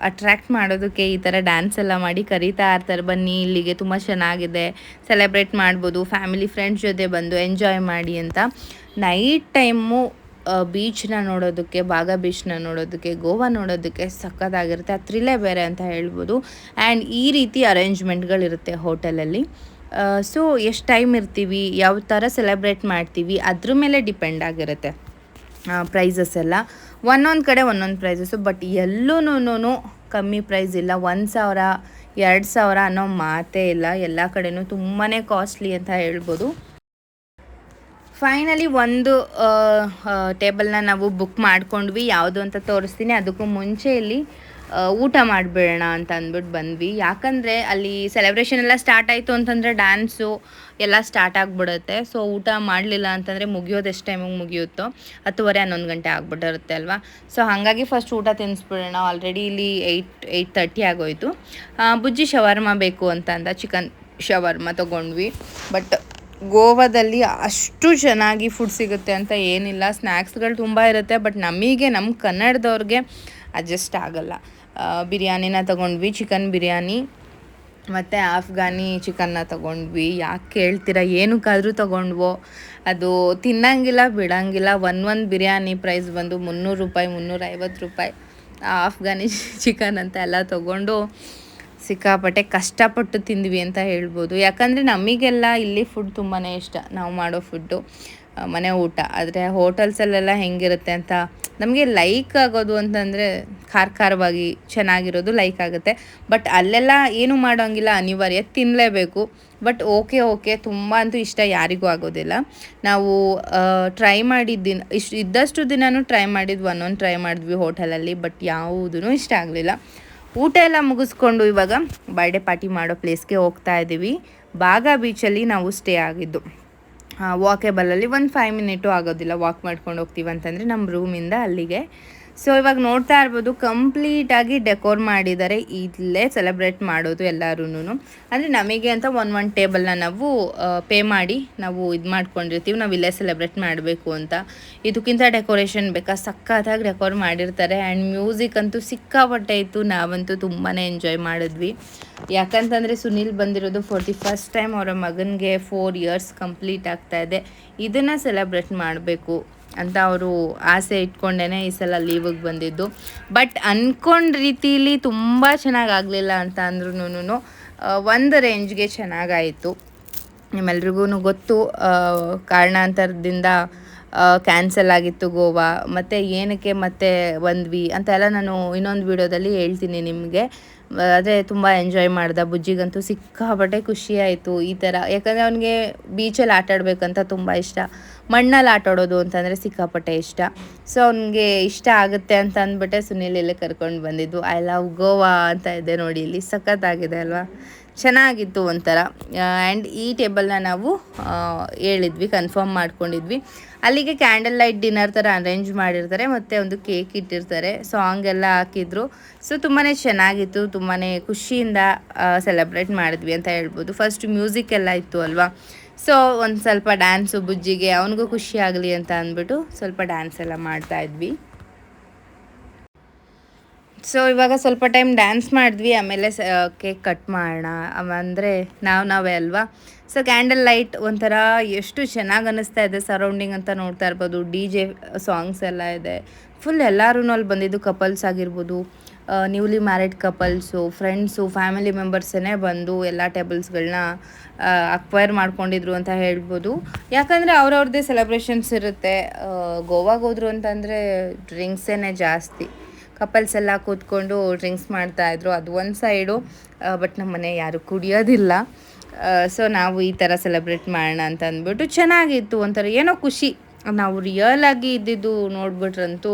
ಅಟ್ರ್ಯಾಕ್ಟ್ ಮಾಡೋದಕ್ಕೆ ಈ ಥರ ಡ್ಯಾನ್ಸ್ ಎಲ್ಲ ಮಾಡಿ ಕರೀತಾ ಇರ್ತಾರೆ. ಬನ್ನಿ, ಇಲ್ಲಿಗೆ ತುಂಬ ಚೆನ್ನಾಗಿದೆ. ಸೆಲೆಬ್ರೇಟ್ ಮಾಡ್ಬೋದು ಫ್ಯಾಮಿಲಿ ಫ್ರೆಂಡ್ಸ್ ಜೊತೆ ಬಂದು ಎಂಜಾಯ್ ಮಾಡಿ ಅಂತ. ನೈಟ್ ಟೈಮು ಬೀಚ್ನ ನೋಡೋದಕ್ಕೆ ಬಾಗ ಬೀಚ್ನ ನೋಡೋದಕ್ಕೆ, ಗೋವಾ ನೋಡೋದಕ್ಕೆ ಸಖತ್ತಾಗಿರುತ್ತೆ. ಥ್ರಿಲ್ಲೇ ಬೇರೆ ಅಂತ ಹೇಳ್ಬೋದು. ಆ್ಯಂಡ್ ಈ ರೀತಿ ಅರೇಂಜ್ಮೆಂಟ್ಗಳಿರುತ್ತೆ ಹೋಟೆಲಲ್ಲಿ. ಸೊ ಎಷ್ಟು ಟೈಮ್ ಇರ್ತೀವಿ, ಯಾವ ಥರ ಸೆಲೆಬ್ರೇಟ್ ಮಾಡ್ತೀವಿ, ಅದ್ರ ಮೇಲೆ ಡಿಪೆಂಡ್ ಆಗಿರುತ್ತೆ. ಪ್ರೈಸಸ್ ಎಲ್ಲ. ಒಂದೊಂದು ಕಡೆ ಒಂದೊಂದು ಪ್ರೈಸಸ್ಸು ಬಟ್ ಎಲ್ಲೂ ಕಮ್ಮಿ ಪ್ರೈಸ್ ಇಲ್ಲ. ಒಂದು ಸಾವಿರ, ಎರಡು ಸಾವಿರ ಅನ್ನೋ ಮಾತೇ ಇಲ್ಲ. ಎಲ್ಲ ಕಡೆಯೂ ತುಂಬಾ ಕಾಸ್ಟ್ಲಿ ಅಂತ ಹೇಳ್ಬೋದು. ಫೈನಲಿ ಒಂದು ಟೇಬಲ್ನ ನಾವು ಬುಕ್ ಮಾಡ್ಕೊಂಡ್ವಿ. ಯಾವುದು ಅಂತ ತೋರಿಸ್ತೀನಿ. ಅದಕ್ಕೂ ಮುಂಚೆ ಇಲ್ಲಿ ಊಟ ಮಾಡಿಬಿಡೋಣ ಅಂತ ಅಂದ್ಬಿಟ್ಟು ಬಂದ್ವಿ. ಯಾಕಂದರೆ ಅಲ್ಲಿ ಸೆಲೆಬ್ರೇಷನ್ ಎಲ್ಲ ಸ್ಟಾರ್ಟ್ ಆಯಿತು ಅಂತಂದರೆ ಡ್ಯಾನ್ಸು ಎಲ್ಲ ಸ್ಟಾರ್ಟ್ ಆಗಿಬಿಡುತ್ತೆ. ಸೊ ಊಟ ಮಾಡಲಿಲ್ಲ ಅಂತಂದರೆ ಮುಗಿಯೋದು ಎಷ್ಟು ಟೈಮಿಗೆ ಮುಗಿಯುತ್ತೋ ಹತ್ತುವರೆ, ಹನ್ನೊಂದು ಗಂಟೆ ಆಗ್ಬಿಟ್ಟಿರುತ್ತೆ ಅಲ್ವಾ? ಸೊ ಹಾಗಾಗಿ ಫಸ್ಟ್ ಊಟ ತಿನ್ನಿಸ್ಬಿಡೋಣ ಆಲ್ರೆಡಿ ಇಲ್ಲಿ ಏಯ್ಟ್ ಏಯ್ಟ್ ತರ್ಟಿ ಆಗೋಯ್ತು. ಬುಜ್ಜಿ ಶವರ್ಮ ಬೇಕು ಅಂತ ಅಂದ. ಚಿಕನ್ ಶವರ್ಮ ತೊಗೊಂಡ್ವಿ. ಬಟ್ ಗೋವಾದಲ್ಲಿ ಅಷ್ಟು ಚೆನ್ನಾಗಿ ಫುಡ್ ಸಿಗುತ್ತೆ ಅಂತ ಏನಿಲ್ಲ. ಸ್ನ್ಯಾಕ್ಸ್ಗಳು ತುಂಬ ಇರುತ್ತೆ. ಬಟ್ ನಮಗೆ ನಮ್ಮ ಕನ್ನಡದವ್ರಿಗೆ ಅಡ್ಜಸ್ಟ್ ಆಗಲ್ಲ. ಬಿರಿಯಾನಿನ ತಗೊಂಡ್ವಿ, ಚಿಕನ್ ಬಿರಿಯಾನಿ. ಮತ್ತು ಆಫ್ಘಾನಿ ಚಿಕನ್ನ ತಗೊಂಡ್ವಿ. ಯಾಕೆ ಕೇಳ್ತೀರಾ, ಏನಕ್ಕಾದರೂ ತೊಗೊಂಡ್ವೋ. ಅದು ತಿನ್ನಂಗಿಲ್ಲ, ಬಿಡಂಗಿಲ್ಲ. ಒನ್ ಒಂದು ಬಿರಿಯಾನಿ ಪ್ರೈಸ್ ಬಂದು ಮುನ್ನೂರು ರೂಪಾಯಿ ಮುನ್ನೂರೈವತ್ತು ರೂಪಾಯಿ. ಆಫ್ಘಾನಿ ಚಿಕನ್ ಅಂತ ಎಲ್ಲ ತೊಗೊಂಡು ಸಿಕ್ಕಾಪಟ್ಟೆ ಕಷ್ಟಪಟ್ಟು ತಿಂದ್ವಿ ಅಂತ ಹೇಳ್ಬೋದು. ಯಾಕಂದರೆ ನಮಗೆಲ್ಲ ಇಲ್ಲಿ ಫುಡ್ ತುಂಬಾ ಇಷ್ಟ. ನಾವು ಮಾಡೋ ಫುಡ್ಡು ಮನೆ ಊಟ. ಆದರೆ ಹೋಟೆಲ್ಸಲ್ಲೆಲ್ಲ ಹೆಂಗಿರುತ್ತೆ ಅಂತ ನಮಗೆ ಲೈಕ್ ಆಗೋದು ಅಂತಂದರೆ ಖಾರ ಖಾರವಾಗಿ ಚೆನ್ನಾಗಿರೋದು ಲೈಕ್ ಆಗುತ್ತೆ. ಬಟ್ ಅಲ್ಲೆಲ್ಲ ಏನು ಮಾಡೋಂಗಿಲ್ಲ, ಅನಿವಾರ್ಯ ತಿನ್ನಲೇಬೇಕು ಬಟ್ ಓಕೆ ಓಕೆ ತುಂಬ ಅಂತೂ ಇಷ್ಟ ಯಾರಿಗೂ ಆಗೋದಿಲ್ಲ. ನಾವು ಟ್ರೈ ಮಾಡಿದ್ದಿನ ಇಷ್ಟು ಇದ್ದಷ್ಟು ದಿನವೂ ಟ್ರೈ ಮಾಡಿದ್ವಿ, ಒಂದೊಂದು ಟ್ರೈ ಮಾಡಿದ್ವಿ ಹೋಟೆಲಲ್ಲಿ ಬಟ್ ಯಾವುದೂ ಇಷ್ಟ ಆಗಲಿಲ್ಲ. ಊಟ ಎಲ್ಲ ಮುಗಿಸ್ಕೊಂಡು ಇವಾಗ ಬರ್ಡೇ ಪಾರ್ಟಿ ಮಾಡೋ ಪ್ಲೇಸ್ಗೆ ಹೋಗ್ತಾ ಇದ್ದೀವಿ ಬಾಗಾ ಬೀಚಲ್ಲಿ ನಾವು ಸ್ಟೇ ಆಗಿದ್ದು. ವಾಕೇಬಲಲ್ಲಿ ಒಂದು ಫೈವ್ ಮಿನಿಟು ಆಗೋದಿಲ್ಲ. ವಾಕ್ ಮಾಡ್ಕೊಂಡು ಹೋಗ್ತೀವಿ ಅಂತಂದರೆ ನಮ್ಮ ರೂಮಿಂದ ಅಲ್ಲಿಗೆ ಸೊ ಇವಾಗ ನೋಡ್ತಾ ಇರ್ಬೋದು ಕಂಪ್ಲೀಟಾಗಿ ಡೆಕೋರ್ ಮಾಡಿದ್ದಾರೆ ಇಲ್ಲೇ ಸೆಲೆಬ್ರೇಟ್ ಮಾಡೋದು ಎಲ್ಲರೂ ಅಂದರೆ ನಮಗೆ ಅಂತ ಒನ್ ಒನ್ ಟೇಬಲ್ನ ನಾವು ಪೇ ಮಾಡಿ ನಾವು ಇದು ಮಾಡ್ಕೊಂಡಿರ್ತೀವಿ, ನಾವು ಇಲ್ಲೇ ಸೆಲೆಬ್ರೇಟ್ ಮಾಡಬೇಕು ಅಂತ. ಇದಕ್ಕಿಂತ ಡೆಕೋರೇಷನ್ ಬೇಕಾ? ಸಖತ್ತಾಗಿ ಡೆಕೋರ್ ಮಾಡಿರ್ತಾರೆ. ಆ್ಯಂಡ್ ಮ್ಯೂಸಿಕ್ ಅಂತೂ ಸಿಕ್ಕಾಪಟ್ಟೆ ಇತ್ತು. ನಾವಂತೂ ತುಂಬಾ ಎಂಜಾಯ್ ಮಾಡಿದ್ವಿ. ಯಾಕಂತಂದರೆ ಸುನಿಲ್ ಬಂದಿರೋದು ಫಾರ್ ದಿ ಫಸ್ಟ್ ಟೈಮ್ ಅವರ ಮಗನಿಗೆ ಫೋರ್ ಇಯರ್ಸ್ ಕಂಪ್ಲೀಟ್ ಆಗ್ತಾ ಇದೆ. ಇದನ್ನು ಸೆಲೆಬ್ರೇಟ್ ಮಾಡಬೇಕು. ಅಂತ ಅವರು ಆಸೆ ಇಟ್ಕೊಂಡೇ ಈ ಸಲ ಲೀವಿಗೆ ಬಂದಿದ್ದು. ಬಟ್ ಅಂದ್ಕೊಂಡ ರೀತಿಲಿ ತುಂಬ ಚೆನ್ನಾಗಿ ಆಗಲಿಲ್ಲ ಅಂತ ಅಂದ್ರೂ ಒಂದು ರೇಂಜ್ಗೆ ಚೆನ್ನಾಗಾಯಿತು. ನಿಮ್ಮೆಲ್ರಿಗೂ ಗೊತ್ತು ಕಾರಣಾಂತರದಿಂದ ಕ್ಯಾನ್ಸಲ್ ಆಗಿತ್ತು ಗೋವಾ, ಮತ್ತು ಏನಕ್ಕೆ ಮತ್ತೆ ಬಂದ್ವಿ ಅಂತೆಲ್ಲ ನಾನು ಇನ್ನೊಂದು ವಿಡಿಯೋದಲ್ಲಿ ಹೇಳ್ತೀನಿ ನಿಮಗೆ. ಅದೇ ತುಂಬ ಎಂಜಾಯ್ ಮಾಡ್ದೆ, ಬುಜ್ಜಿಗಂತೂ ಸಿಕ್ಕಾಪಟ್ಟೆ ಖುಷಿಯಾಯಿತು ಈ ಥರ ಯಾಕಂದರೆ ಅವನಿಗೆ ಬೀಚಲ್ಲಿ ಆಟಾಡಬೇಕಂತ ತುಂಬ ಇಷ್ಟ. ಮಣ್ಣಲ್ಲಿ ಆಟ ಆಡೋದು ಅಂತಂದರೆ ಸಿಕ್ಕಾಪಟ್ಟೆ ಇಷ್ಟ. ಸೊ ಅವನಿಗೆ ಇಷ್ಟ ಆಗುತ್ತೆ ಅಂತ ಅಂದ್ಬಿಟ್ಟೆ ಸುನೀಲ್ ಇಲ್ಲೇ ಕರ್ಕೊಂಡು ಬಂದಿದ್ದು. ಐ ಲವ್ ಗೋವಾ ಅಂತ ಇದೆ ನೋಡಿ ಇಲ್ಲಿ. ಸಖತ್ತಾಗಿದೆ ಅಲ್ವಾ? ಚೆನ್ನಾಗಿತ್ತು ಒಂಥರ. ಆ್ಯಂಡ್ ಈ ಟೇಬಲ್ನ ನಾವು ಹೇಳಿದ್ವಿ ಕನ್ಫರ್ಮ್ ಮಾಡ್ಕೊಂಡಿದ್ವಿ. ಅಲ್ಲಿಗೆ ಕ್ಯಾಂಡಲ್ ಲೈಟ್ ಡಿನ್ನರ್ ಥರ ಅರೇಂಜ್ ಮಾಡಿರ್ತಾರೆ, ಮತ್ತು ಒಂದು ಕೇಕ್ ಇಟ್ಟಿರ್ತಾರೆ. ಸಾಂಗ್ ಎಲ್ಲ ಹಾಕಿದ್ರು. ಸೊ ತುಂಬಾ ಚೆನ್ನಾಗಿತ್ತು ತುಂಬಾ ಖುಷಿಯಿಂದ ಸೆಲೆಬ್ರೇಟ್ ಮಾಡಿದ್ವಿ ಅಂತ ಹೇಳ್ಬೋದು. ಫಸ್ಟ್ ಮ್ಯೂಸಿಕ್ ಎಲ್ಲ ಇತ್ತು ಅಲ್ವಾ? ಸೊ ಒಂದು ಸ್ವಲ್ಪ ಡ್ಯಾನ್ಸು ಬುಜ್ಜಿಗೆ ಅವನಿಗೂ ಖುಷಿ ಆಗಲಿ ಅಂತ ಅಂದ್ಬಿಟ್ಟು ಸ್ವಲ್ಪ ಡ್ಯಾನ್ಸ್ ಎಲ್ಲ ಮಾಡ್ತಾ ಇದ್ವಿ. ಸೊ ಇವಾಗ ಸ್ವಲ್ಪ ಟೈಮ್ ಡ್ಯಾನ್ಸ್ ಮಾಡಿದ್ವಿ, ಆಮೇಲೆ ಕೇಕ್ ಕಟ್ ಮಾಡೋಣ ಅಂದರೆ ನಾವು, ನಾವೇ ಅಲ್ವಾ? ಸೊ ಕ್ಯಾಂಡಲ್ ಲೈಟ್ ಒಂಥರ ಎಷ್ಟು ಚೆನ್ನಾಗಿ ಅನ್ನಿಸ್ತಾ ಇದೆ ಸರೌಂಡಿಂಗ್ ಅಂತ ನೋಡ್ತಾ ಇರ್ಬೋದು ಡಿ ಜೆ ಸಾಂಗ್ಸ್ ಎಲ್ಲ ಇದೆ. ಫುಲ್ ಎಲ್ಲರೂ ಅಲ್ಲಿ ಬಂದಿದ್ದು ಕಪಲ್ಸ್ ಆಗಿರ್ಬೋದು newly married couples friends family ಮೆಂಬರ್ಸೇ ಬಂದು, ಎಲ್ಲ ಟೇಬಲ್ಸ್ಗಳನ್ನ ಅಕ್ವೈರ್ ಮಾಡ್ಕೊಂಡಿದ್ರು ಅಂತ ಹೇಳ್ಬೋದು. ಯಾಕಂದರೆ ಅವ್ರವ್ರದ್ದೇ ಸೆಲೆಬ್ರೇಷನ್ಸ್ ಇರುತ್ತೆ. ಗೋವಾಗೆ ಹೋದ್ರು ಅಂತಂದರೆ ಡ್ರಿಂಕ್ಸೇ ಜಾಸ್ತಿ. ಕಪಲ್ಸ್ ಎಲ್ಲ ಕೂತ್ಕೊಂಡು ಡ್ರಿಂಕ್ಸ್ ಮಾಡ್ತಾಯಿದ್ರು ಅದು ಒಂದು ಸೈಡು ಬಟ್ ನಮ್ಮ ಮನೆ ಯಾರು ಕುಡಿಯೋದಿಲ್ಲ. ಸೊ ನಾವು ಈ ಥರ ಸೆಲೆಬ್ರೇಟ್ ಮಾಡೋಣ ಅಂತ ಅಂದ್ಬಿಟ್ಟು ಚೆನ್ನಾಗಿತ್ತು ಒಂಥರ. ಏನೋ ಖುಷಿ. ನಾವು ರಿಯಲ್ ಆಗಿ ಇದ್ದಿದ್ದು ನೋಡ್ಬಿಟ್ರಂತೂ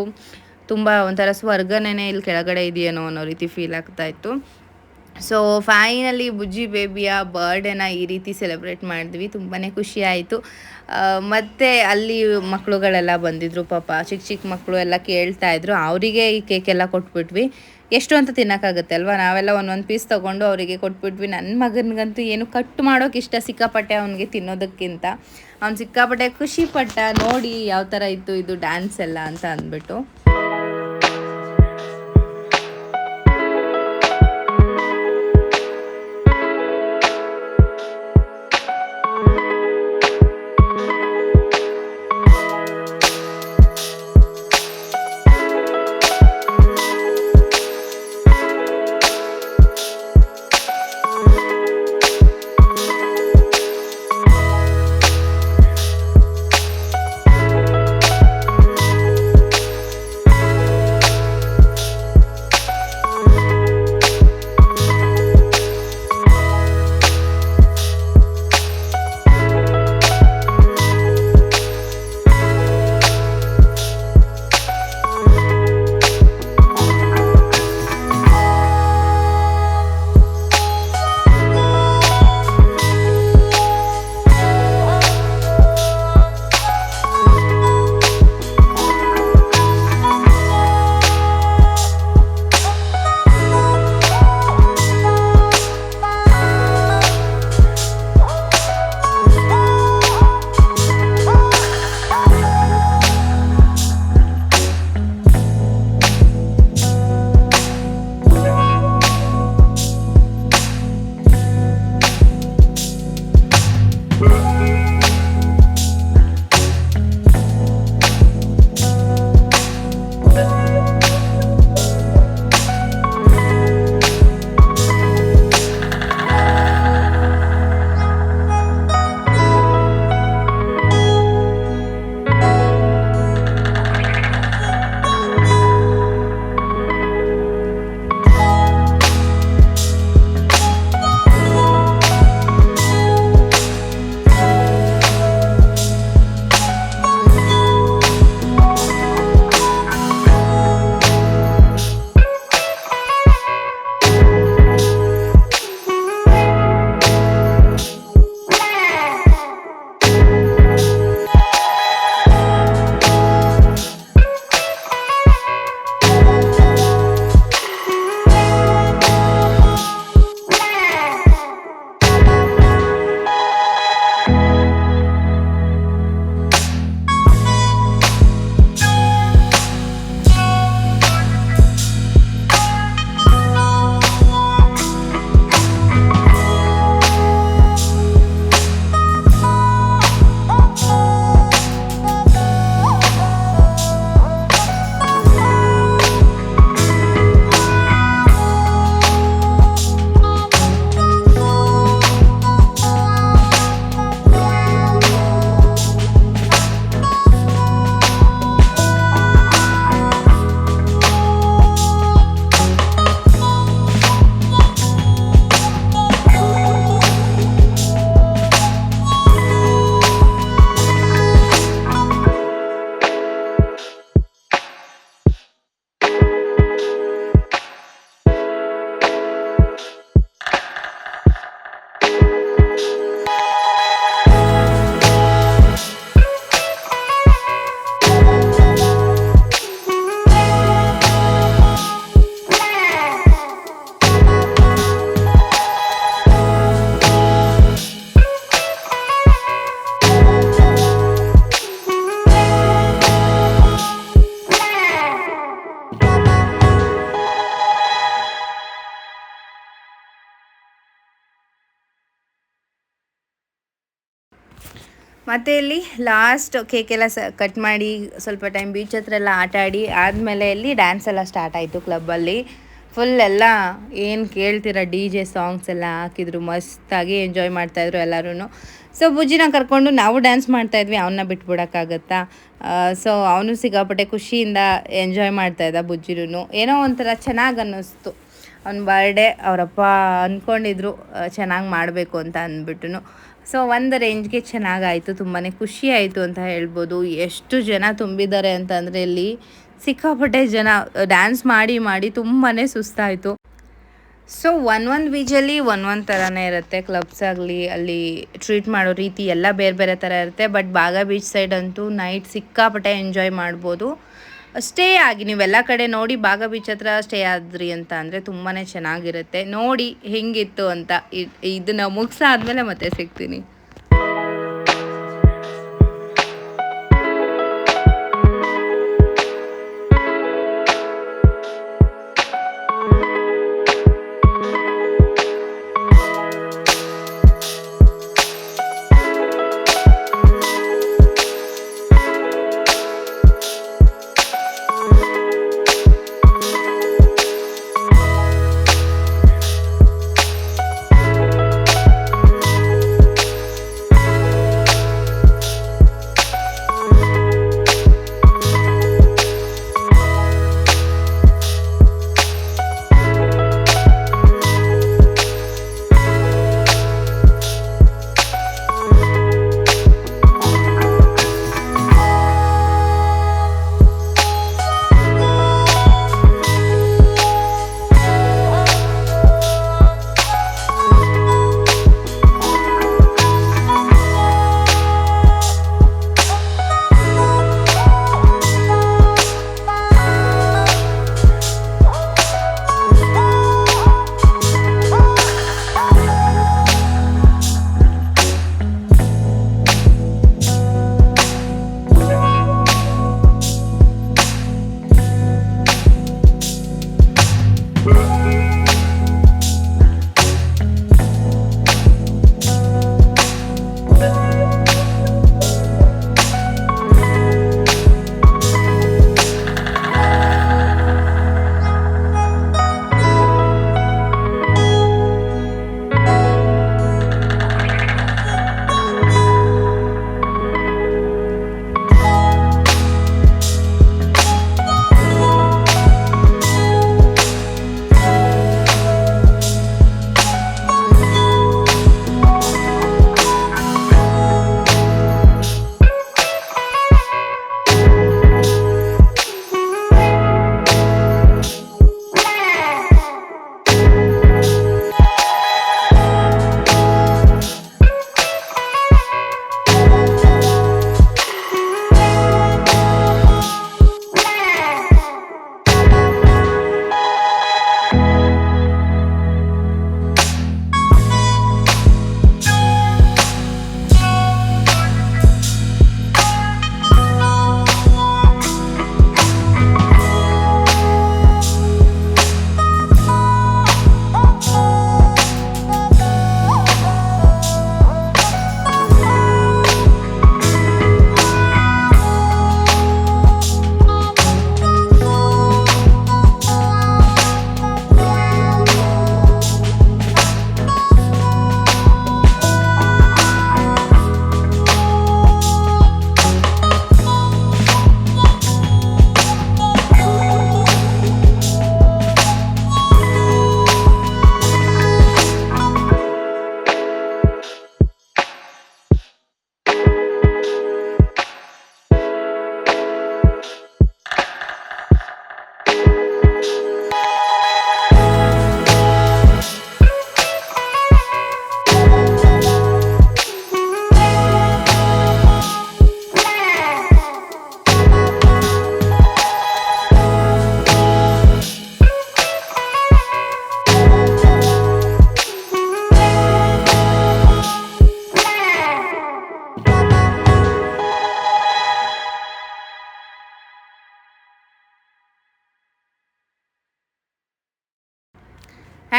ತುಂಬ ಒಂಥರ ಸ್ವರ್ಗನೇ ಇಲ್ಲಿ ಕೆಳಗಡೆ ಇದೆಯೇನೋ ಅನ್ನೋ ರೀತಿ ಫೀಲ್ ಆಗ್ತಾ ಇತ್ತು. ಸೊ ಫೈನಲಿ ಬುಜ್ಜಿ ಬೇಬಿಯ ಬರ್ಡೇನ ಈ ರೀತಿ ಸೆಲೆಬ್ರೇಟ್ ಮಾಡಿದ್ವಿ. ತುಂಬಾ ಖುಷಿ ಆಯಿತು. ಮತ್ತು ಅಲ್ಲಿ ಮಕ್ಕಳುಗಳೆಲ್ಲ ಬಂದಿದ್ರು, ಪಾಪ ಚಿಕ್ಕ ಚಿಕ್ಕ ಮಕ್ಕಳು ಎಲ್ಲ ಕೇಳ್ತಾ ಇದ್ರು. ಅವರಿಗೆ ಈ ಕೇಕ್ ಎಲ್ಲ ಕೊಟ್ಬಿಟ್ವಿ. ಎಷ್ಟು ಅಂತ ತಿನ್ನೋಕ್ಕಾಗುತ್ತೆ ಅಲ್ವಾ? ನಾವೆಲ್ಲ ಒಂದೊಂದು ಪೀಸ್ ತೊಗೊಂಡು ಅವರಿಗೆ ಕೊಟ್ಬಿಟ್ವಿ. ನನ್ನ ಮಗನಿಗಂತೂ ಏನು ಕಟ್ ಮಾಡೋಕೆ ಇಷ್ಟ ಸಿಕ್ಕಾಪಟ್ಟೆ ಅವನಿಗೆ ತಿನ್ನೋದಕ್ಕಿಂತ. ಅವ್ನು ಸಿಕ್ಕಾಪಟ್ಟೆ ಖುಷಿ ಪಟ್ಟ ನೋಡಿ ಯಾವ ಥರ ಇತ್ತು ಇದು ಡ್ಯಾನ್ಸ್ ಎಲ್ಲ ಅಂತ ಅಂದ್ಬಿಟ್ಟು. ಮತ್ತು ಇಲ್ಲಿ ಲಾಸ್ಟ್ ಕೇಕೆಲ್ಲ ಸ ಕಟ್ ಮಾಡಿ ಸ್ವಲ್ಪ ಟೈಮ್ ಬೀಚ್ ಹತ್ರ ಎಲ್ಲ ಆಟ ಆಡಿ ಆದಮೇಲೆ ಇಲ್ಲಿ ಡ್ಯಾನ್ಸ್ ಎಲ್ಲ ಸ್ಟಾರ್ಟ್ ಆಯಿತು ಕ್ಲಬ್ಬಲ್ಲಿ ಫುಲ್ ಎಲ್ಲ ಏನು ಕೇಳ್ತೀರ ಡಿ ಜೆ ಸಾಂಗ್ಸ್ ಎಲ್ಲ ಹಾಕಿದ್ರು, ಮಸ್ತಾಗಿ ಎಂಜಾಯ್ ಮಾಡ್ತಾಯಿದ್ರು ಎಲ್ಲರೂ ಸೊ ಬುಜ್ಜಿನ ಕರ್ಕೊಂಡು ನಾವು ಡ್ಯಾನ್ಸ್ ಮಾಡ್ತಾಯಿದ್ವಿ ಅವನ್ನ ಬಿಟ್ಬಿಡೋಕ್ಕಾಗತ್ತಾ? ಸೊ ಅವನು ಸಿಗಾಪಟ್ಟೆ ಖುಷಿಯಿಂದ ಎಂಜಾಯ್ ಮಾಡ್ತಾಯಿದ್ದ ಬುಜ್ಜಿರೂ ಏನೋ ಒಂಥರ ಚೆನ್ನಾಗಿ ಅನ್ನಿಸ್ತು. ಅವ್ನ ಬರ್ಡೇ ಅವರಪ್ಪ ಅಂದ್ಕೊಂಡಿದ್ರು ಚೆನ್ನಾಗಿ ಮಾಡಬೇಕು ಅಂತ ಅಂದ್ಬಿಟ್ಟು ಸೊ ಒಂದು ರೇಂಜ್ಗೆ ಚೆನ್ನಾಗಾಯಿತು ತುಂಬಾ ಖುಷಿ ಆಯಿತು ಅಂತ ಹೇಳ್ಬೋದು. ಎಷ್ಟು ಜನ ತುಂಬಿದ್ದಾರೆ ಅಂತಂದರೆ ಇಲ್ಲಿ ಸಿಕ್ಕಾಪಟ್ಟೆ ಜನ ಡ್ಯಾನ್ಸ್ ಮಾಡಿ ಮಾಡಿ ತುಂಬಾ ಸುಸ್ತಾಯಿತು. ಸೊ ಒನ್ ಒಂದು ಬೀಚಲ್ಲಿ ಒನ್ ಥರನೇ ಇರುತ್ತೆ ಕ್ಲಬ್ಸ್ ಆಗಲಿ, ಅಲ್ಲಿ ಟ್ರೀಟ್ ಮಾಡೋ ರೀತಿ ಎಲ್ಲ ಬೇರೆ ಬೇರೆ ಥರ ಇರುತ್ತೆ. ಬಟ್ ಬಾಗ ಬೀಚ್ ಸೈಡ್ ಅಂತೂ ನೈಟ್ ಸಿಕ್ಕಾಪಟ್ಟೆ ಎಂಜಾಯ್ ಮಾಡ್ಬೋದು. ಸ್ಟೇ ಆಗಿ ನೀವೆಲ್ಲ ಕಡೆ ನೋಡಿ ಭಾಗ ಬೀಚ್ ಹತ್ರ ಸ್ಟೇ ಆದ್ರಿ ಅಂತ ಅಂದರೆ ತುಂಬಾ ಚೆನ್ನಾಗಿರುತ್ತೆ. ನೋಡಿ ಹೆಂಗಿತ್ತು ಅಂತ ಇದನ್ನು ಮುಗಿಸಾದ್ಮೇಲೆ ಮತ್ತೆ ಸಿಗ್ತೀನಿ.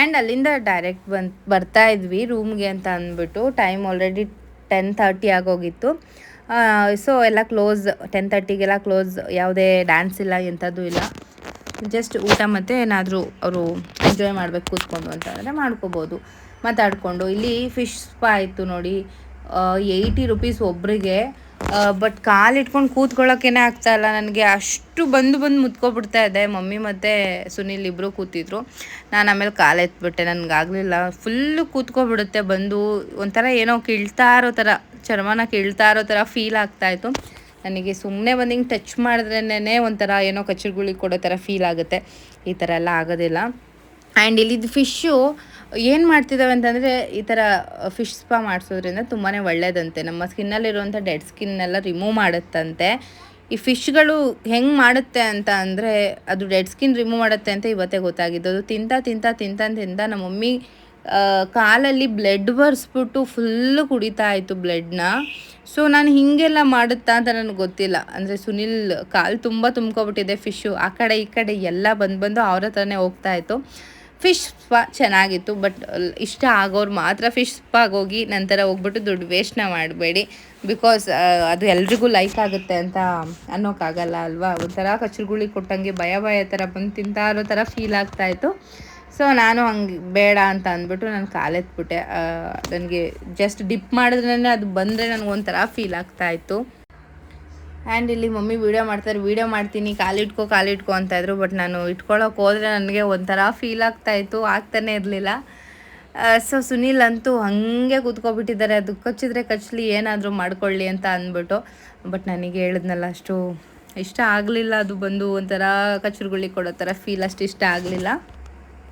ಆ್ಯಂಡ್ ಅಲ್ಲಿಂದ ಡೈರೆಕ್ಟ್ ಬಂದು, ಬರ್ತಾ ಇದ್ವಿ ರೂಮ್ಗೆ ಅಂತ ಅಂದ್ಬಿಟ್ಟು ಟೈಮ್ ಆಲ್ರೆಡಿ ಟೆನ್ ತರ್ಟಿ ಆಗೋಗಿತ್ತು. ಸೊ ಎಲ್ಲ ಕ್ಲೋಸ್ ಟೆನ್ ತರ್ಟಿಗೆಲ್ಲ ಕ್ಲೋಸ್ ಯಾವುದೇ ಡ್ಯಾನ್ಸ್ ಇಲ್ಲ, ಎಂಥದ್ದು ಇಲ್ಲ. ಜಸ್ಟ್ ಊಟ ಮತ್ತು ಏನಾದರೂ ಅವರು ಎಂಜಾಯ್ ಮಾಡಬೇಕು, ಕೂತ್ಕೊಂಡು ಅಂತಂದರೆ ಮಾಡ್ಕೋಬೋದು, ಮಾತಾಡಿಕೊಂಡು. ಇಲ್ಲಿ ಫಿಶ್ ಸ್ಪಾ ಇತ್ತು ನೋಡಿ. ಏಯ್ಟಿ ರುಪೀಸ್ ಒಬ್ಬರಿಗೆ ಬಟ್ ಕಾಲಿಟ್ಕೊಂಡು ಕೂತ್ಕೊಳ್ಳೋಕ್ಕೇನೆ ಆಗ್ತಾ ಇಲ್ಲ. ನನಗೆ ಅಷ್ಟು ಬಂದು ಬಂದು ಮುತ್ಕೊಬಿಡ್ತಾ ಇದೆ. ಮಮ್ಮಿ ಮತ್ತು ಸುನಿಲ್ ಇಬ್ಬರು ಕೂತಿದ್ರು. ನಾನು ಆಮೇಲೆ ಕಾಲು ಎತ್ಬಿಟ್ಟೆ. ನನಗಾಗಲಿಲ್ಲ. ಫುಲ್ಲು ಕೂತ್ಕೊಬಿಡುತ್ತೆ. ಬಂದು ಒಂಥರ ಏನೋ ಕೀಳ್ತಾ ಇರೋ ಥರ ಚರ್ಮನ ಕೀಳ್ತಾ ಇರೋ ಥರ ಫೀಲ್ ಆಗ್ತಾಯಿತ್ತು ನನಗೆ ಸುಮ್ಮನೆ ಬಂದು ಹಿಂಗೆ ಟಚ್ ಮಾಡಿದ್ರೇ ಒಂಥರ ಏನೋ ಕಚ್ಚುಗುಳಿ ಕೊಡೋ ಥರ ಫೀಲ್ ಆಗುತ್ತೆ. ಈ ಥರ ಎಲ್ಲ ಆಗೋದಿಲ್ಲ. ಆ್ಯಂಡ್ ಇಲ್ಲಿದ್ದು ಫಿಶ್ಶು ಏನು ಮಾಡ್ತಿದ್ದಾವೆ ಅಂತಂದರೆ ಈ ಥರ ಫಿಶ್ ಸ್ಪಾ ಮಾಡಿಸೋದ್ರಿಂದ ತುಂಬಾ ಒಳ್ಳೆಯದಂತೆ ನಮ್ಮ ಸ್ಕಿನ್ನಲ್ಲಿರುವಂಥ ಡೆಡ್ ಸ್ಕಿನ್ನೆಲ್ಲ ರಿಮೂವ್ ಮಾಡುತ್ತಂತೆ. ಈ ಫಿಶ್ಗಳು ಹೆಂಗೆ ಮಾಡುತ್ತೆ ಅಂತ ಅಂದರೆ, ಅದು ಡೆಡ್ ಸ್ಕಿನ್ ರಿಮೂವ್ ಮಾಡುತ್ತೆ ಅಂತ ಇವತ್ತೇ ಗೊತ್ತಾಗಿದ್ದು. ಅದು ತಿಂತ ತಿಂತ ತಿಂತ ತಿಂತ ನಮ್ಮ ಮಮ್ಮಿ ಕಾಲಲ್ಲಿ ಬ್ಲಡ್ ಬರ್ಸ್ಬಿಟ್ಟು ಫುಲ್ಲು ಕುಡಿತಾ ಇತ್ತು ಬ್ಲಡ್ನ ಸೊ ನಾನು ಹೀಗೆಲ್ಲ ಮಾಡುತ್ತಾ ಅಂತ ನನಗೆ ಗೊತ್ತಿಲ್ಲ. ಅಂದರೆ ಸುನಿಲ್ ಕಾಲು ತುಂಬ ತುಂಬ್ಕೊಬಿಟ್ಟಿದೆ ಫಿಶ್ಶು ಆ ಕಡೆ ಈ ಕಡೆ ಎಲ್ಲ ಬಂದು ಬಂದು ಅವ್ರ ಹತ್ರನೇ ಹೋಗ್ತಾ ಇತ್ತು. ಫಿಶ್ ಸ್ಪಾ ಚೆನ್ನಾಗಿತ್ತು, ಬಟ್ ಇಷ್ಟ ಆಗೋರು ಮಾತ್ರ ಫಿಶ್ ಸ್ಪಾಗೆ ಹೋಗಿ ನಂತರ ಹೋಗ್ಬಿಟ್ಟು ದುಡ್ಡು ವೇಸ್ಟ್ನ ಮಾಡಬೇಡಿ. ಬಿಕಾಸ್ ಅದು ಎಲ್ರಿಗೂ ಲೈಕ್ ಆಗುತ್ತೆ ಅಂತ ಅನ್ನೋಕ್ಕಾಗಲ್ಲ ಅಲ್ವಾ? ಒಂಥರ ಕಚ್ಚುಗುಳಿ ಕೊಟ್ಟಂಗೆ ಭಯ ಭಯ ಥರ ಬಂದು ತಿಂತಾ ಇರೋ ಥರ ಫೀಲ್ ಆಗ್ತಾಯಿತ್ತು ಸೊ ನಾನು ಹಂಗೆ ಬೇಡ ಅಂತ ಅಂದ್ಬಿಟ್ಟು ನಾನು ಕಾಲೆತ್ಬಿಟ್ಟೆ. ನನಗೆ ಜಸ್ಟ್ ಡಿಪ್ ಮಾಡಿದ್ರೇ ಅದು ಬಂದರೆ ನನಗೊಂಥರ ಫೀಲ್ ಆಗ್ತಾಯಿತ್ತು ಆ್ಯಂಡ್ ಇಲ್ಲಿ ಮಮ್ಮಿ ವೀಡಿಯೋ ಮಾಡ್ತಾರೆ ವೀಡಿಯೋ ಮಾಡ್ತೀನಿ, ಕಾಲಿಟ್ಕೋ ಕಾಲಿಟ್ಕೋ ಅಂತ ಇದ್ರು. ಬಟ್ ನಾನು ಇಟ್ಕೊಳ್ಳೋಕೆ ಹೋದರೆ ನನಗೆ ಒಂಥರ ಫೀಲ್ ಆಗ್ತಾಯಿತ್ತು ಆಗ್ತಾನೇ ಇರಲಿಲ್ಲ. ಸೊ ಸುನೀಲ್ ಅಂತೂ ಹಾಗೆ ಕೂತ್ಕೊಬಿಟ್ಟಿದ್ದಾರೆ. ಅದು ಕಚ್ಚಿದ್ರೆ ಕಚ್ಚಲಿ ಏನಾದರೂ ಮಾಡ್ಕೊಳ್ಳಿ ಅಂತ ಅಂದ್ಬಿಟ್ಟು. ಬಟ್ ನನಗೆ ಹೇಳಿದ್ನಲ್ಲ, ಅಷ್ಟು ಇಷ್ಟ ಆಗಲಿಲ್ಲ. ಅದು ಬಂದು ಒಂಥರ ಕಚ್ಚುರುಗುಳಿ ಕೊಡೋ ಥರ ಫೀಲ್ ಅಷ್ಟು ಇಷ್ಟ ಆಗಲಿಲ್ಲ.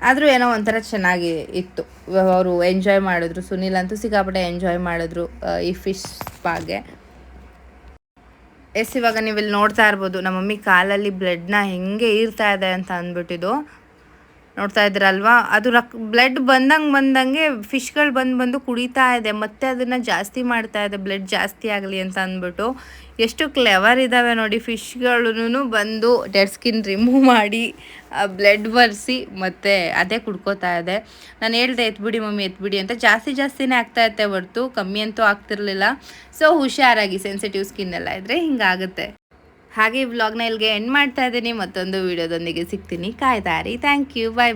ಆದರೂ ಏನೋ ಒಂಥರ ಚೆನ್ನಾಗಿ ಇತ್ತು. ಅವರು ಎಂಜಾಯ್ ಮಾಡಿದ್ರು. ಸುನೀಲ್ ಅಂತೂ ಸಿಕ್ಕಾಪಟ್ಟೆ ಎಂಜಾಯ್ ಮಾಡಿದ್ರು ಈ ಫಿಶ್ ಸ್ಪಾಗೆ ಎಸ್, ಇವಾಗ ನೀವು ಇಲ್ಲಿ ನೋಡ್ತಾ ಇರ್ಬೋದು, ನಮ್ಮ ಮಮ್ಮಿ ಕಾಲಲ್ಲಿ ಬ್ಲಡ್ನ ಹೆಂಗೆ ಇರ್ತಾ ಇದೆ ಅಂತ ಅಂದ್ಬಿಟ್ಟಿದ್ದು. ನೋಡ್ತಾ ಇದ್ರಲ್ವಾ? ಅದು ರಕ್ ಬ್ಲಡ್ ಬಂದಂಗೆ ಬಂದಂಗೆ ಫಿಶ್ಗಳು ಬಂದು ಬಂದು ಕುಡಿತಾ ಇದೆ. ಮತ್ತೆ ಅದನ್ನು ಜಾಸ್ತಿ ಮಾಡ್ತಾ ಇದೆ. ಬ್ಲಡ್ ಜಾಸ್ತಿ ಆಗಲಿ ಅಂತ ಅಂದ್ಬಿಟ್ಟು ಎಷ್ಟು ಕ್ಲೆವರ್ ಇದ್ದಾವೆ ನೋಡಿ ಫಿಶ್ಗಳೂ ಬಂದು ಡೆಡ್ ಸ್ಕಿನ್ ರಿಮೂವ್ ಮಾಡಿ ಬ್ಲಡ್ ಬರ್ಸಿ ಮತ್ತೆ ಅದೇ ಕುಡ್ಕೋತಾ ಇದೆ. ನಾನು ಹೇಳ್ದೆ ಎತ್ಬಿಡಿ ಮಮ್ಮಿ ಎತ್ಬಿಡಿ ಅಂತ. ಜಾಸ್ತಿ ಜಾಸ್ತಿನೇ ಆಗ್ತಾ ಇತ್ತೆ ಹೊರ್ತು. ಕಮ್ಮಿ ಅಂತೂ ಆಗ್ತಿರ್ಲಿಲ್ಲ. ಸೊ ಹುಷಾರಾಗಿ ಸೆನ್ಸಿಟಿವ್ ಸ್ಕಿನ್ ಎಲ್ಲ ಇದ್ದರೆ ಹಿಂಗಾಗುತ್ತೆ. ಹಾಗೆ ಈ ವ್ಲಾಗ್ನ ಇಲ್ಲಿಗೆ ಎಂಡ್ ಮಾಡ್ತಾ ಇದ್ದೀನಿ. ಮತ್ತೊಂದು ವಿಡಿಯೋದೊಂದಿಗೆ ಸಿಗ್ತೀನಿ. ಕಾಯ್ತಾರಿ ಥ್ಯಾಂಕ್ ಯು ಬಾಯ್